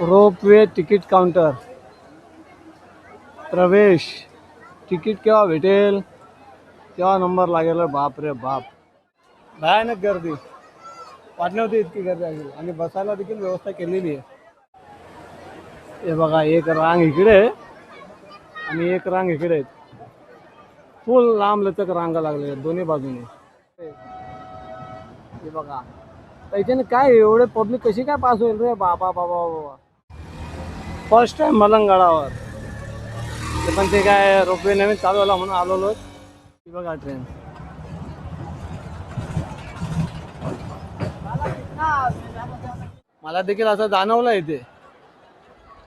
Ropeway ticket counter. प्रवेश. Ticket केव्हा भेटेल? केव्हा नंबर लागेल? बाप रे बाप. भयानक गर्दी. वाटली होती इतकी गर्दी आहे आणि बसायला देखील व्यवस्था केलेली आहे. हे बघा एक रांग इकडे आहे आणि एक रांग इकडे. फुल लांब लचक रांगा लागले दोन्ही बाजूने. हे बघा. त्याच्याने काय एवढे पब्लिक कशी काय पास होईल रे? बाबा बाबा बाबा. फर्स्ट टाइम मलंगगडावर ते पण ते काय रोपवे नवीन चालू झाला म्हणून आलेलो बघा ट्रेन मला देखील असं जाणवलं इथे.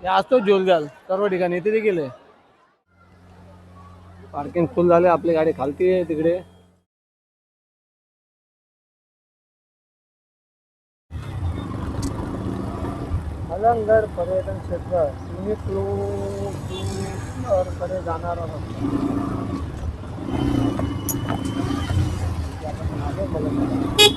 हे असतो जोलगाल सर्व ठिकाणी इथे देखील आहे. पार्किंग फुल झाले आपली गाडी खालती आहे तिकडे. अलंगड पर्यटन क्षेत्र युनिककडे जाणार आहोत. आम्हाला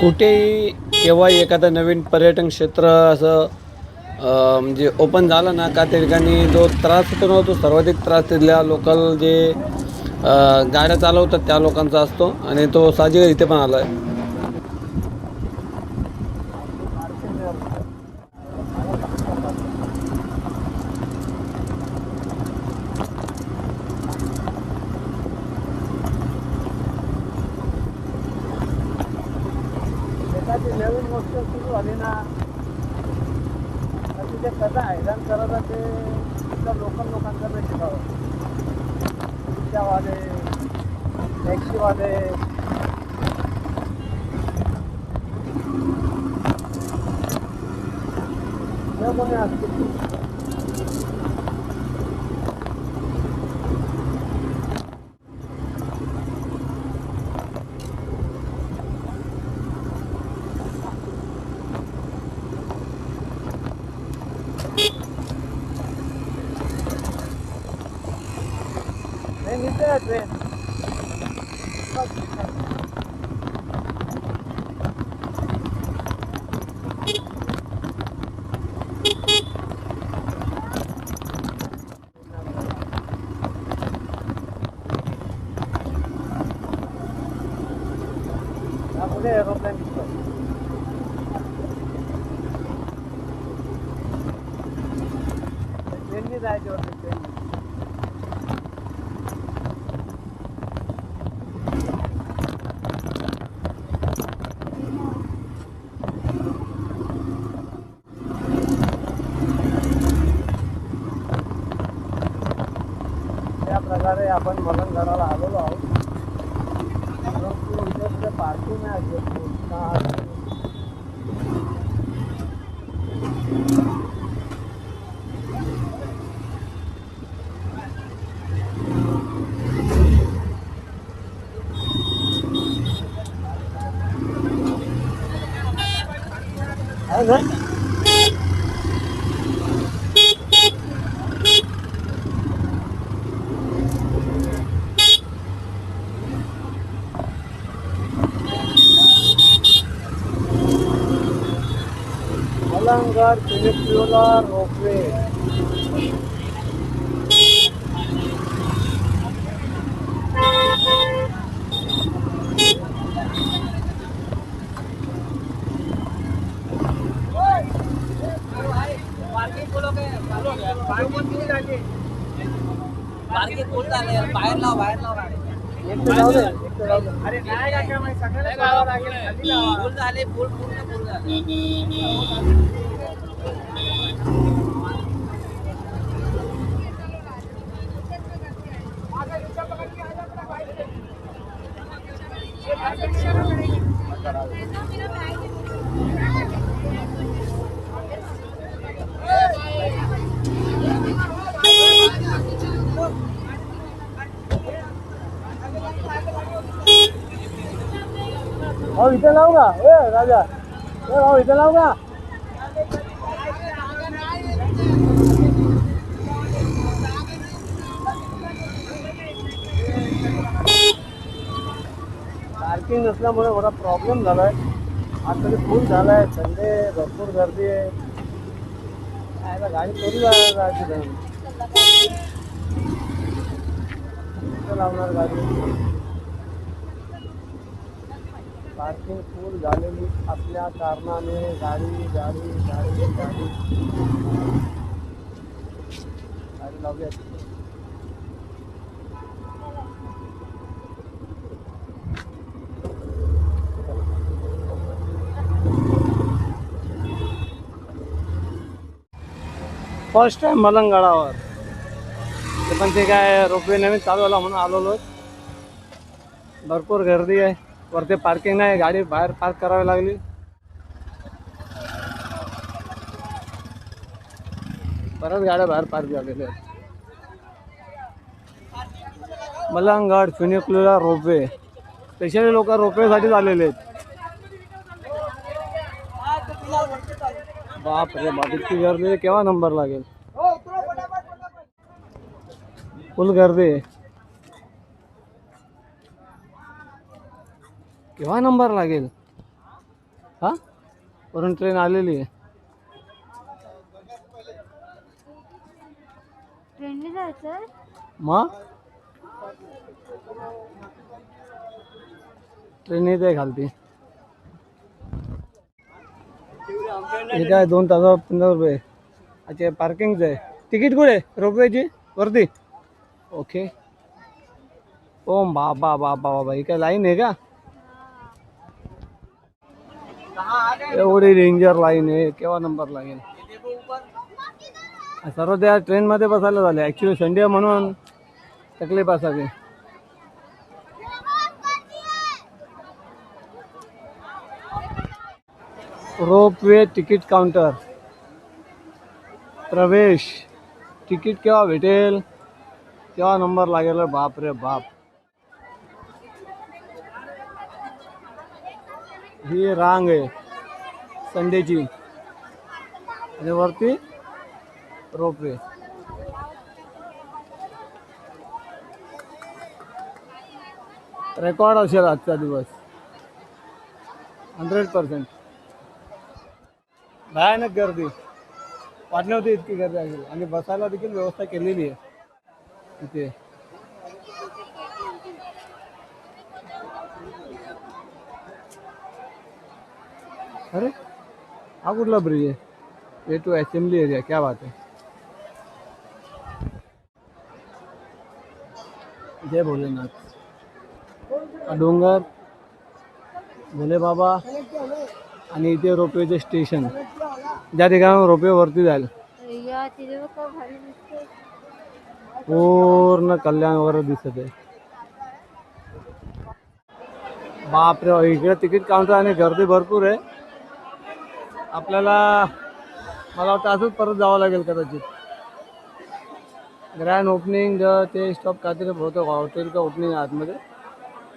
कुठेही केव्हाही एखादं नवीन पर्यटन क्षेत्र असं म्हणजे ओपन झालं ना का त्या ठिकाणी जो त्रास होतो ना तो सर्वाधिक त्रास तिथल्या लोकल जे गाड्या चालवतात त्या लोकांचा असतो आणि तो साहजिक इथे पण आला आहे एखादी नवीन गोष्ट सुरू झाली ना तर तिथे कसं हैराण करत ते तिथल्या लोकल लोकांचं नाही शिकावं रिक्षावाले टॅक्सीवाले जे कोणी असतील ट्रेन इथे आहे ट्रेन हा, पुढे एरोप्लेन दिसतो ट्रेननी जायचे होते ट्रेननी त्या प्रकारे आपण मलनगडाला आलेलो आहोत परंतु इथे कुठे पार्किंग आहे अशी आहे ना अलंगड पेनिन्सुला रोपवे. झाले बाहेर लाव बाहेर लाव. अरे नाही सगळ्याला खाली लावा. फुल झाले फुल पूर्ण फुल झाले भाऊ इथे लावू का ए राजा ए भाऊ इथे लावू पार्किंग नसल्यामुळे थोडा प्रॉब्लेम झाला आहे आज तरी फुल झालाय संडे भरपूर गर्दी आहे. काय गाडी करू जायची गाडी कुठं लावणार गाडी? पार्किंग फुल झालेली असल्या कारणाने. गाडी गाडी गाडी गाडी. गाडी लावली फर्स्ट टाइम मलंगगडावर ते पण ते काय रोपवे नवीन चालू झाला म्हणून आलेलो भरपूर गर्दी आहे. वरती पार्किंग नाही गाडी बाहेर पार्क करावी लागली. बऱ्याच गाड्या बाहेर पार्क झालेल्या आहेत. मलंगड फिनिकुलर रोपवे. स्पेशली लोक रोपवेसाठीच आलेले आहेत. बाप रे बाप इतकी गर्दी आहे, केव्हा नंबर लागेल फुल गर्दी आहे केव्हा नंबर लागेल हा? वरून ट्रेन आलेली आहे ट्रेनने जायचं मग ट्रेन येते आहे हे काय दोन तासावर पंधरा रुपये. अच्छा पार्किंगचं आहे. तिकीट कुठे रोपवेची? वरती? ओके ओम बाबा बाबा बाबा. ही काय लाईन आहे का? एवढी डेंजर लाईन आहे. केव्हा नंबर लागेल? सर्व त्या ट्रेनमध्ये बसायला झाले. ॲक्च्युली संडे म्हणून तकलीफ असावी. Ropeway ticket counter. प्रवेश. तिकीट केव्हा भेटेल? केव्हा नंबर लागेल? बाप रे बाप. ही रांग आहे संडेची. आणि वरती रोपवे. रेकॉर्ड असेल आजचा दिवस. हंड्रेड पर्सेंट भयानक गर्दी. वाटली होती इतकी गर्दी आहे. आणि बसायला देखील व्यवस्था केलेली आहे. इथे. अरे हा कुठला ब्रिज आहे? ए टू असेंब्ली एरिया क्या बात आहे. जय भोलेनाथ. डोंगर भोले बाबा आणि इथे रोपवेचे स्टेशन ज्या ठिकाणी रोपवे वरती जाईल पूर्ण कल्याण वगैरे दिसत. आहे. बापरे इकडे तिकीट काउंटर आणि गर्दी भरपूर आहे. आपल्याला मला वाटतं असंच परत जावं लागेल कदाचित. ग्रँड ओपनिंग ते स्टॉप काहीतरी बहुतेक हॉटेल का ओपनिंग आतमध्ये.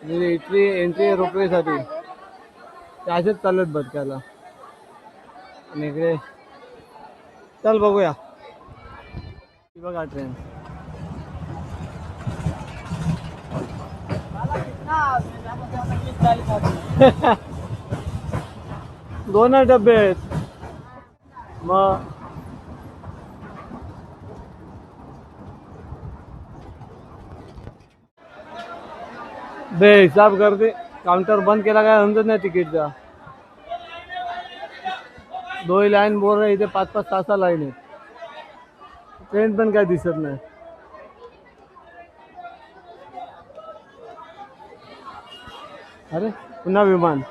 म्हणजे एंट्री एंट्री रोपवेसाठी. ते असेच चाललेत भटकायला. आणि इकडे चल बघूया. बघा ट्रेन दोन डबे आहेत. मग बेहिसाब करते काउंटर बंद केला काय समजत नाही तिकीटचा दोन लाईन बोर आहे इथे पाच पाच तासा लाईन आहे ट्रेन पण काय दिसत नाही. अरे पुन्हा विमान.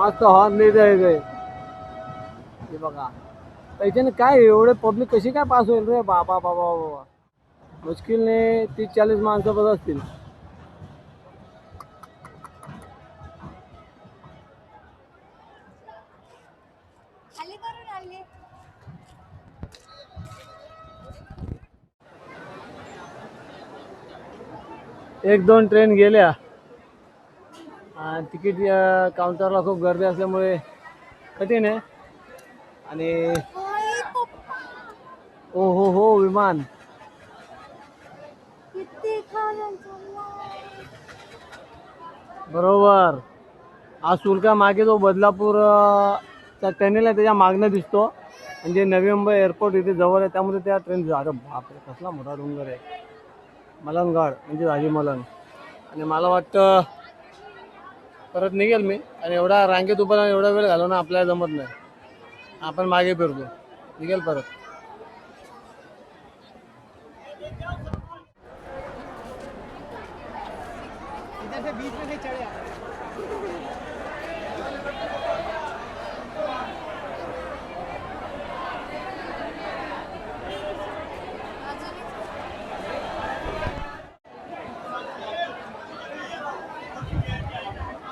मस्त हॉर्न आहे ते. हे बघा. त्याच्याने काय एवढे पब्लिक कशी काय पास होईल रे? बाबा बाबा बाबा. मुश्किलने तीस चाळीस माणसं बस असतील. एक दोन ट्रेन गेल्या. आणि तिकीट काउंटरला खूप गर्दी असल्यामुळे कठीण आहे. आणि ओ हो हो विमान. बरोबर. हा सुलका मागे जो बदलापूर अं, चा टनेल आहे त्याच्या मागणं दिसतो. म्हणजे नवी मुंबई एअरपोर्ट इथे जवळ आहे त्यामुळे त्या ट्रेन अरे बापरे कसला मोठा डोंगर आहे. मलंगगड म्हणजे राजी मलंग आणि मला वाटतं परत निघेल मी आणि एवढा रांगेत उभं राहून एवढा वेळ घालवणं आपल्याला जमत नाही. आपण मागे फिरतो. निघेल परत.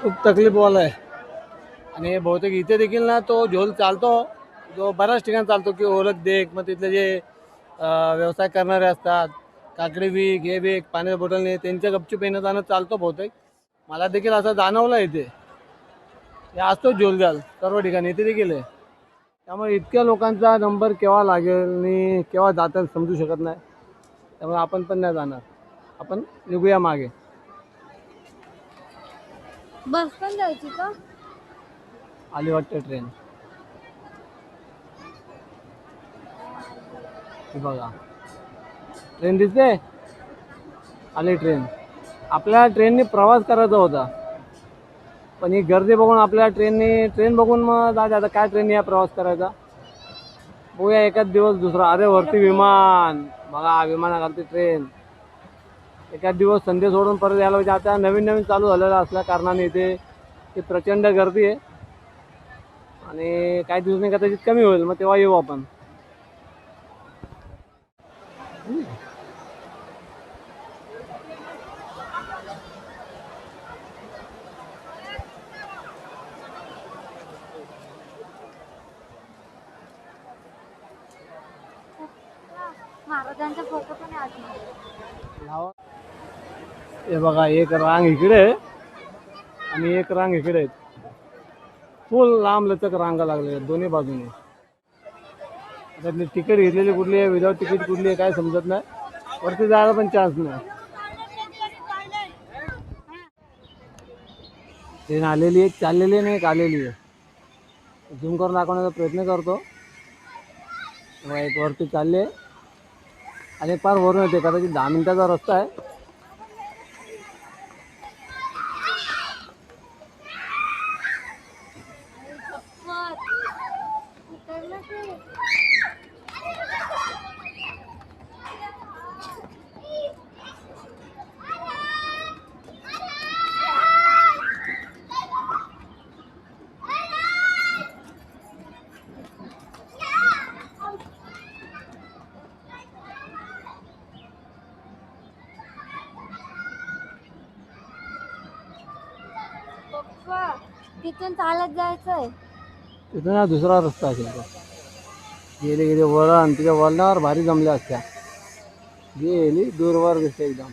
खूप तकलीफवाला आहे आणि बहुतेक इथे देखील ना तो झोल चालतो जो बऱ्याच ठिकाणी चालतो की ओळख देख मग तिथले जे व्यवसाय करणारे असतात काकडी विक हे विक पाण्याच्या बॉटलने त्यांच्या गपचूप येणं जाणं चालतो बहुतेक। मला देखील असं जाणवलं इथे। हे असतोच झोल जाल सर्व ठिकाणी इथे देखील आहे। त्यामुळे इतक्या लोकांचा नंबर केव्हा लागेल आणि केव्हा जातात समजू शकत नाही। त्यामुळे आपण पण नाही जाणार। आपण निघूया मागे। बस पण जायची का? आली वाटतं ट्रेन बघा. ट्रेन दिसते? आली ट्रेन आपल्याला ट्रेनने प्रवास करायचा होता. पण ही गर्दी बघून आपल्याला ट्रेनने ट्रेन बघून मग जायचं आता काय ट्रेनने या प्रवास करायचा? बघूया एकाच दिवस दुसरा. अरे वरती विमान. बघा विमानाखालती ट्रेन एखाद दिवस संधी सोडून परत यायला पाहिजे. आता नवीन नवीन चालू झालेलं असल्या कारणाने इथे ती प्रचंड गर्दी आहे. आणि काही दिवसांनी कदाचित कमी होईल मग तेव्हा येऊ आपण महाराजांचा फोटो पण आहे आतमध्ये लावा. हे बघा एक रांग इकडे आहे आणि एक रांग इकडे आहे फुल लांब लचक रांगा लागलेल्या दोन्ही बाजूने. त्यातली तिकीट घेतलेली कुठली आहे विदाऊट तिकीट कुठली आहे काय समजत नाही. वरती जायला पण चान्स नाही. ट्रेन आलेली आहे चाललेली नाही एक आलेली आहे. झूम करून दाखवण्याचा प्रयत्न करतो. एक वरती चालले आणि एक पार वरून येते कदाचित दहा मिनिटाचा रस्ता आहे. पप्पा तिथून चालत जायचंय. तिथं ना दुसरा रस्ता असेल तो. गेले गेले वळण तिच्या वळणावर भारी जमल्या असत्या. गेली दूरवर दिसते एकदम.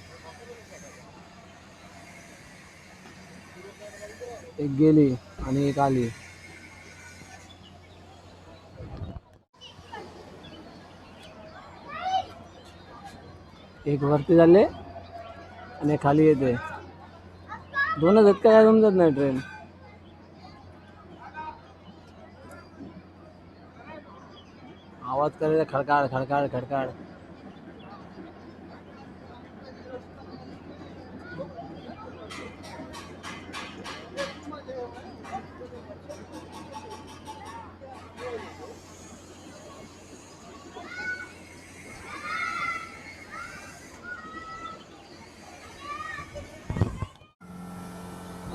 एक गेली आणि एक आली. एक वरती झाले आणि खाली येते. दोनच आहेत का काय समजत नाही ट्रेन आवाज करायचा खडकाड खडकाड खडकाड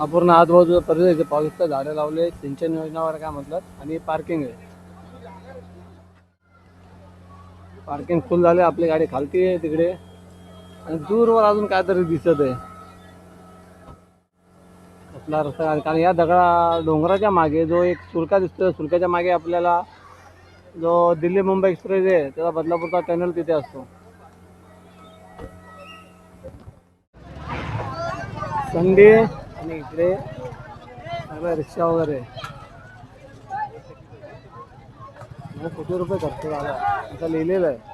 पूर्ण आजूबाजूचा परिसर इथे पाऊस झाडं लावले सिंचन योजनावर काय म्हटलं आणि पार्किंग आहे. पार्किंग फुल झाले आपली गाडी खालती आहे तिकडे. आणि दूरवर अजून काहीतरी दिसत आहे. आपला रस्ता कारण या दगडा डोंगराच्या मागे जो एक सुरका दिसतो सुरकाच्या मागे आपल्याला जो दिल्ली मुंबई एक्सप्रेस आहे त्याचा बदलापूरचा टनल तिथे असतो. संडे आणि इकडे रिक्षा वगैरे. मला रुपये खर्च झाला. असं लिहिलेलं आहे.